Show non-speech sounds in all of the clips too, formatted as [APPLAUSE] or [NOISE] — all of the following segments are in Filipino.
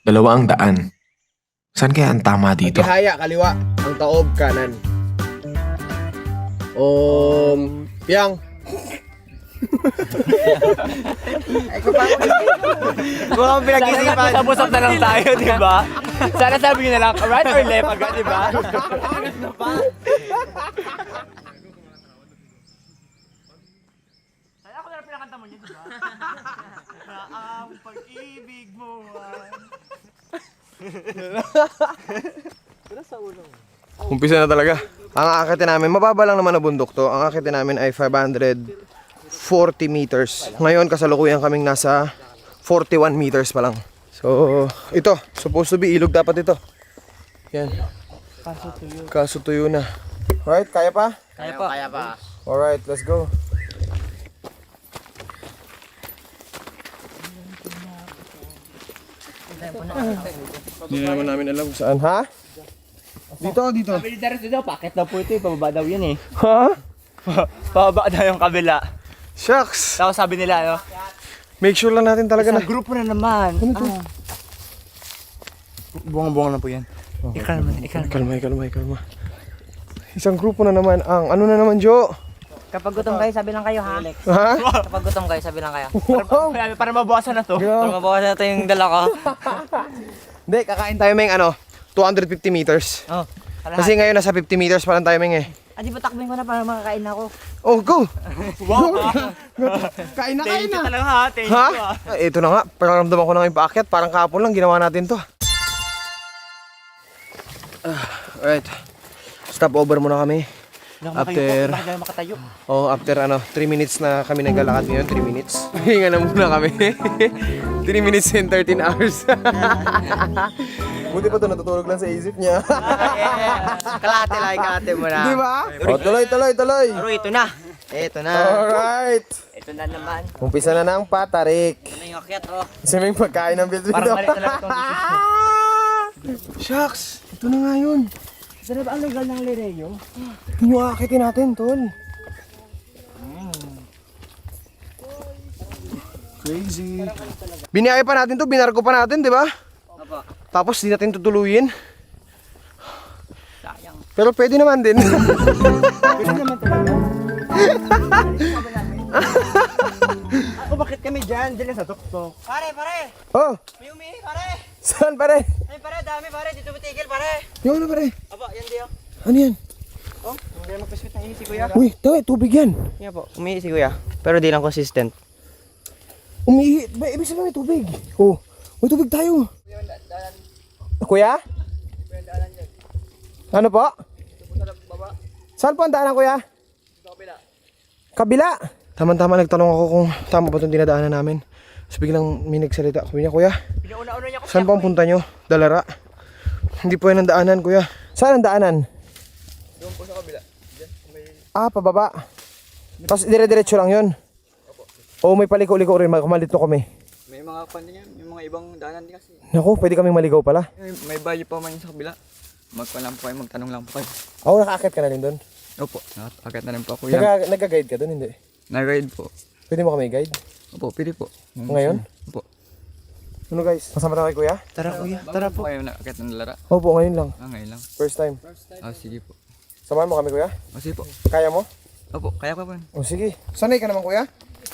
Dalawa ang daan. Saan kaya ang tama dito? Tihaya, kaliwa. Ang taob, kanan. Um, piyang. Mukhang pinag-isipan. Sabusap na lang tayo, di ba? Sana sabi nyo na lang, right or left agad, di ba? Sana ako na pinakanta mo niya, di ba? [LAUGHS] Ang pag-ibig mo [LAUGHS] Umpisa na talaga. Ang akitin namin, mababa lang naman na bundok to. Ang akitin namin ay 540 meters. Ngayon, kasalukuyan kaming nasa 41 meters pa lang. So, ito. Supposed to be ilog dapat ito. Yan. Kaso tuyo. Kaso tuyo na. Alright, kaya pa? Kaya pa. Kaya pa. Alright, let's go. Hindi naman namin alam kung saan, ha? Dito, dito. Sabi ni Darius daw, pakit daw po ito eh. Pababa daw yun eh. Ha? [LAUGHS] Pababa daw yung kabila. Shucks! Tapos sabi nila, ano? Make sure lang natin talaga na. Sa grupo na naman. Ano to? Buwang-buwang na po yan. Ikalma, ikalma. Kalma, kalma, kalma. Isang grupo na naman ang ano na naman, Jo? Kapag gutom kayo, sabi lang kayo ha. Ha? Kapag gutom kayo, sabi lang kayo. Wow! Para, para mabawasan na to. Para mabawasan natin yung dala ko. [LAUGHS] Hindi, kakain tayo Meng, ano, 250 meters. Oh. Kasi ngayon nasa 50 meters pa lang tayo Meng eh. Ah, di ba takbin ko na para makakain ako? Oh, go! [LAUGHS] Wow! [LAUGHS] Kain na, Thank you talaga ha. Thank you Ha? ha. Ah, Ito na nga, paramdaman ko na yung paakyat. Parang kahapon lang ginawa natin to. Ah, alright. Stop over muna kami. After, makatayo? oh, after ano, 3 minutes na kami naglalakad ngayon, 3 minutes. [LAUGHS] Hinga na muna kami. [LAUGHS] 3 minutes and 13 hours. [LAUGHS] Buti pa to natutulog lang sa isip niya. Kalate lang, kalate mo na. Di ba? Oh, tuloy, tuloy, tuloy. Pero ito na. Ito na. Alright. Ito na naman. Umpisa na ng patarik. Ano yung akyat oh. Kasi may pagkain ng bitbit Parang mali talaga itong Shucks! Ito na nga yun. Sarap ang legal ng Lireyo. Yung akitin natin, tol. Crazy. Biniyaya pa natin to, binarko pa natin, di ba? Opo. Tapos di natin tutuluyin. Sayang. Pero pwede naman din. [LAUGHS] Pwede naman talaga. Ako bakit kami dyan? Dyan lang sa tuktok. Pare, pare. oh, May umihi, pare. saan pare? Ay, pare, dami pare. Dito matigil, pare. Yung ano pare? Yan di oh. Ano yan? Oh, hindi magpaspit ng si kuya. Uy, tayo, tubig yan. Yan po, umihi si kuya. Pero di lang consistent. Umihi. Ba, ibig sabihin may tubig. Oh, may tubig tayo. Kuya? Ano po? Saan po ang daanan, kuya? Kabila. Kabila? Tama-tama nagtanong ako kung tama ba itong dinadaanan namin. Tapos biglang may nagsalita. Sabi niya, kuya, Pinauna-una niya ako. saan po ang punta nyo? Dalara. Hindi po yan ang daanan, kuya. Saan ang daanan? Doon po sa kabila. Ah, pababa. Tapos dire-diretso lang yun. O may paliko-liko rin, malito kami. May mga pan din yan, yung mga ibang daanan din kasi. Naku, pwede kaming maligaw pala. May, may bayo pa man sa kabila. Magpan lang po kayo, magtanong lang po kayo. Ako, nakakit ka na rin doon. Opo, nakakit na rin po ako yan. Nag- nagka-guide ka doon, hindi? Nag-ride po. Pwede mo kami guide? Opo, pwede po. Ngayon? Opo. Ano guys? Masama na kay kuya? Tara kuya, Tara po. Kayo nakakit ng lara. Opo, ngayon lang. Ah, ngayon lang. First time. Ah, sige po. Samahan mo kami kuya? Ah, sige po. Kaya mo? Opo, kaya pa po. O sige. Sanay ka naman kuya?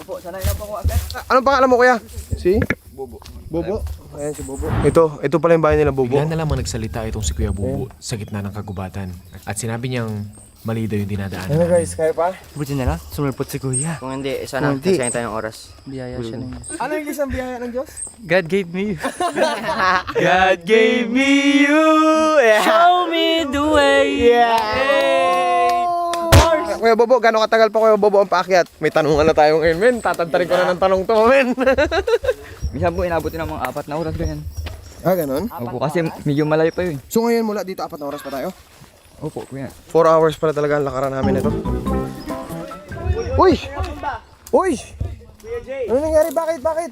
Opo, sanay lang po ako agad. Ah, anong pangalan mo kuya? Si? Bobo. Bobo. Ayan si Bobo. Ito, ito pala yung bahay nila Bobo. Bigla na lamang nagsalita itong si Kuya Bubu sa gitna ng kagubatan. At sinabi niyang mali daw yung dinadaanan Ano guys, kaya pa? Buti na lang, sumulpot si kuya. Kung hindi, sana Kung hindi. kasayang tayong oras. Biyaya siya ng Ano yung isang biyaya ng Diyos? God gave me you. [LAUGHS] God gave me you. Show me the way. Kuya Bobo, gano'ng katagal pa Kuya Bobo ang paakyat? May tanungan na tayo ngayon, men. Tatantarin ko na ng tanong to, men. [LAUGHS] Minsan po, inabutin ng mga apat na oras ganyan. ah, ganon? Opo, kasi medyo malayo pa yun. So ngayon mula dito, apat na oras pa tayo? Opo, kuya. 4 hours pala talaga ang lakaran namin ito. Uy! Uy! Ano nangyari? Bakit? Bakit?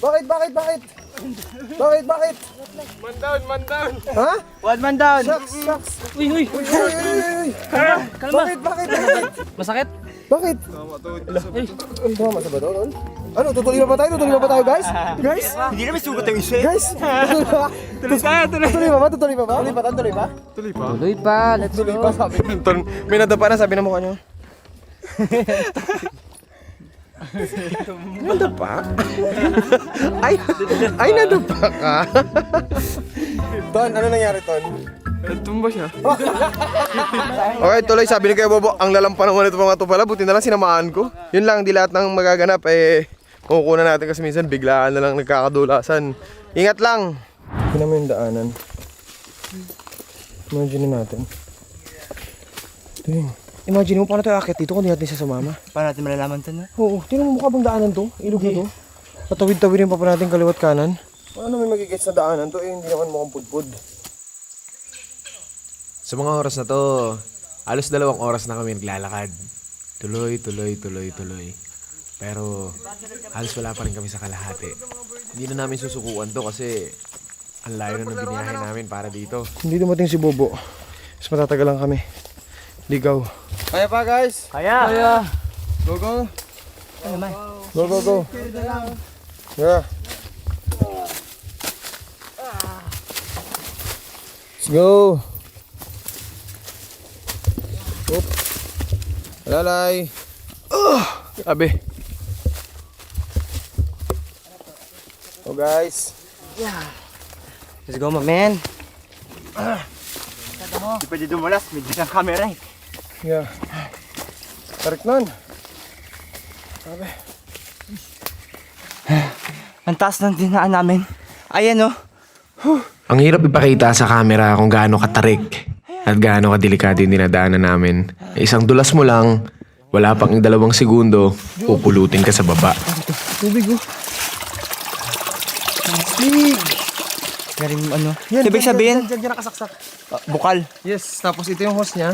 Bakit? Bakit? Bakit? Bakit, bakit? Man down, man down. Ha? One man down. Shucks, shucks. Uy, uy. Uy, uy, uy, uy. Bakit, bakit, bakit? Masakit? Bakit? Ay, Tama sa ba Tol? Ano, tutuloy pa ba tayo? Tutuloy pa ba tayo, guys? [LAUGHS] Guys? Hindi naman sugat yung isa. Guys? [LAUGHS] Tutuloy pa ba? Tuloy tayo, tuloy. Tuloy pa ba? Tutuloy pa ba? Tuloy pa, Tol? Tuloy pa? Tuloy pa, let's Tuloy go. pa, sabi. May nadapa na, sabi ng mukha niyo. [LAUGHS] nadapa? ay, ay nadapa ka? Ton, ano nangyari, Ton? Tumba siya. Okay, tuloy sabi ni Kuya Bobo, ang lalampa naman ito mga to pala, buti na lang sinamaan ko. Yun lang, di lahat ng magaganap eh, kukunan natin kasi minsan biglaan na lang nagkakadulasan. Ingat lang! Tingnan mo yung daanan. Imagine natin. Tingnan. Imagine mo paano tayo akit dito kung di natin siya sumama. Paano natin malalaman ito na? Oo, tingnan mo mukha bang daanan to? Ilog na to? Patawid-tawidin pa pa natin kaliwat kanan. Paano may magigits na daanan to? Eh, hindi naman mukhang pudpud. Sa mga oras na to, halos dalawang oras na kami naglalakad. Tuloy, tuloy, tuloy, tuloy. Pero halos wala pa rin kami sa kalahati. Hindi na namin susukuan to kasi ang layo na ng biniyahe namin para dito. Hindi dumating si Bobo. Mas matatagal lang kami. Ligaw. Kaya pa guys! Kaya. Kaya. Go go! Go go go! Yeah. Let's go! Oop! Lalay! Oh! Grabe! Guys, Let's go, my man. Hindi pwede dumulas. Medyo ng camera eh. yeah. Tarik nun. [SIGHS] Ang taas ng dinaan namin. Ayan oh. Ang hirap ipakita sa camera kung gaano katarik at gaano kadelikado yung dinadaanan namin. Eh, Isang dulas mo lang, wala pang dalawang segundo, pupulutin ka sa baba. Tubig oh. Galing ano. Yan, Ibig dyan, sabihin, dyan, dyan nakasaksak. ah, bukal. Yes, tapos ito yung hose niya.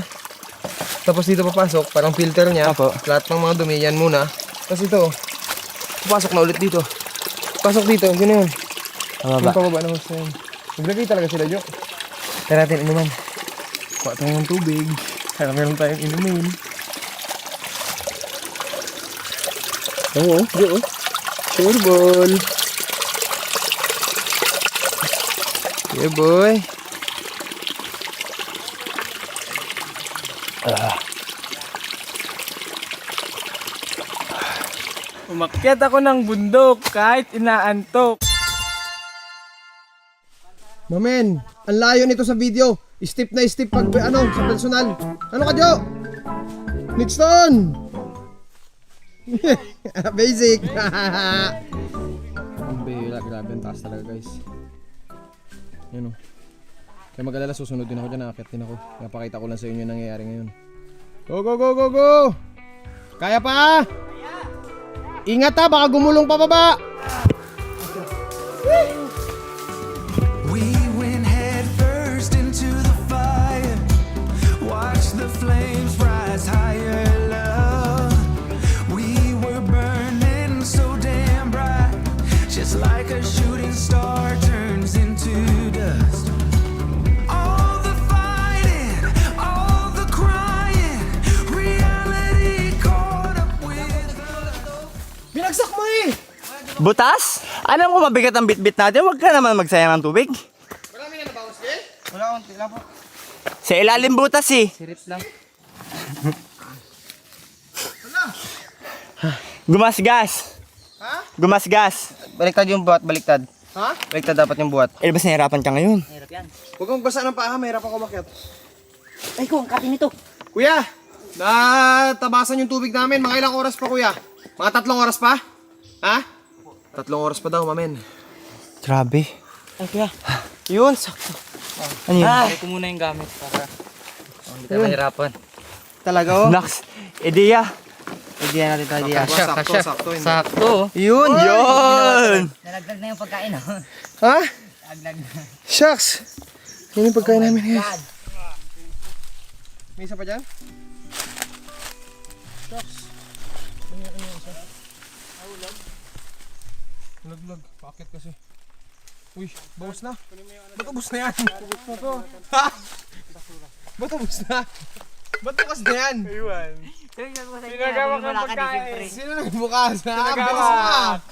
Tapos dito papasok, parang filter niya. Apo. Lahat ng mga dumi, yan muna. Tapos ito, papasok na ulit dito. Pasok dito, yun na yun. Yung Pababa. pababa ng hose na yun. Naglagay talaga sila, Jo. Tara natin inuman. Kuha tayo ng tubig. Kaya meron tayong inumin. Oo, oh, Jo. oh. Sure Yeah, boy. Umakyat ako ng bundok kahit inaantok. Mamen, ang layo nito sa video. Step na step pag ano, sa personal. Ano ka, Jo? Nixon! [LAUGHS] Basic. [LAUGHS] ang bela, grabe ang taas talaga, guys. Yan o. Kaya mag-alala, susunod din ako dyan, nakakit din ako. Kaya pakita ko lang sa inyo yung nangyayari ngayon. Go, go, go, go, go! Kaya pa! Ingat ha, baka gumulong pa baba! We went head into the fire. Watch the flames rise higher. We were burning so damn bright, just like a shooting star turns Binagsak mo eh! Butas? Alam ko mabigat ang bitbit natin. Huwag ka naman magsayang ng tubig. Marami na nabawas, eh? Wala, konti lang po. Sa ilalim butas eh. Sirit lang. Gumasgas. Ha? Gumasgas. Baliktad yung buhat, baliktad. Ha? Baliktad dapat yung buhat. Eh, basta nahirapan ka ngayon. Huwag kang basa ng paa, mahirap ako makyat. Ay ko, ang katin nito. Kuya, natabasan yung tubig namin. Mga ilang oras pa, kuya? Mga tatlong oras pa? Ha? Tatlong oras pa daw, mamen. Grabe. Ay kuya. Yun, sakto. Ano yun? Balik ko muna yung gamit para oh, hindi tayo mahirapan. Talaga oh. Nax, ideya. Idea natin tayo, idea. Sakto, sakto, sakto. Sakto. Yun, yun. Nalagdag na yung pagkain oh. Ha? Nalagdag na. Shucks! Yan yung pagkain namin ngayon. May isa pa dyan? Shucks. Ano yung isa? Nalaglag. Pakit kasi. Uy, bawas na. Ba't ubos na yan? Ha? [LAUGHS] Ba't ubos na? Ba't bukas na yan? Pinagawa ka pagkain. Sino nagbukas? Na.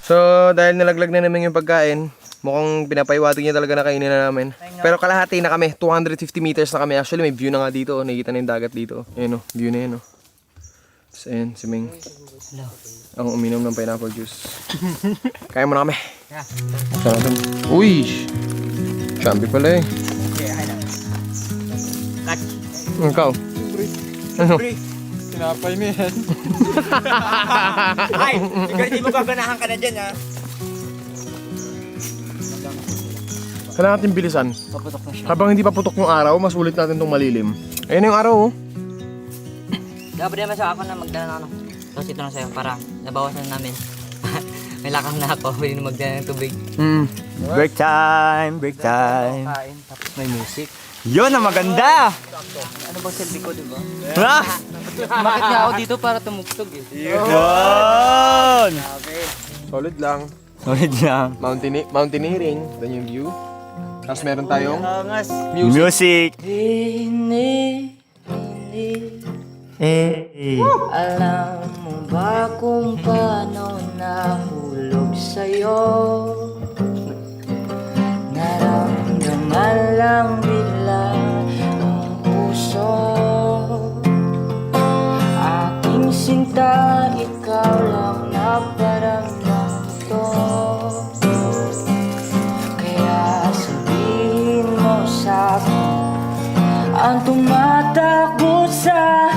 So, dahil nalaglag na namin yung pagkain, mukhang pinapaiwatig niya talaga na kainin na namin. Pero kalahati na kami, 250 meters na kami. Actually, may view na nga dito. Nakikita na yung dagat dito. Ayun o, view na yun o. Tapos ayun, si Ming. Ang uminom ng pineapple juice. [LAUGHS] Kaya mo na kami. Natin? Uy! Champi pala eh. Ikaw? Ano? Tinapay mo yan. Ay, ikaw hindi mo gaganahan ka na dyan ha. Kailangan natin bilisan. Habang hindi pa putok yung araw, mas ulit natin itong malilim. Ayun na yung araw oh. Dapat naman sa ako na magdala ng ano. Tapos ito na sa'yo para nabawasan namin. May lakang na ako, pwede na magdala ng tubig. Mm. Break time, break time. Kain, tapos may music. Yun ang maganda! Ano ba silbi ko, di ba? Ha? Bakit nga ako dito para tumugtog eh? Yun! Solid lang. Solid lang. Mountain mountaineering. Then yung view. Tapos meron tayong Music. Rini, rini, Eh. alam mo ba kung nahulog sa'yo? Naramdaman lang bigla ang puso Aking sinta, ikaw lang naparamdam ko Kaya sabihin mo sa'kin Ang tumatakbo sa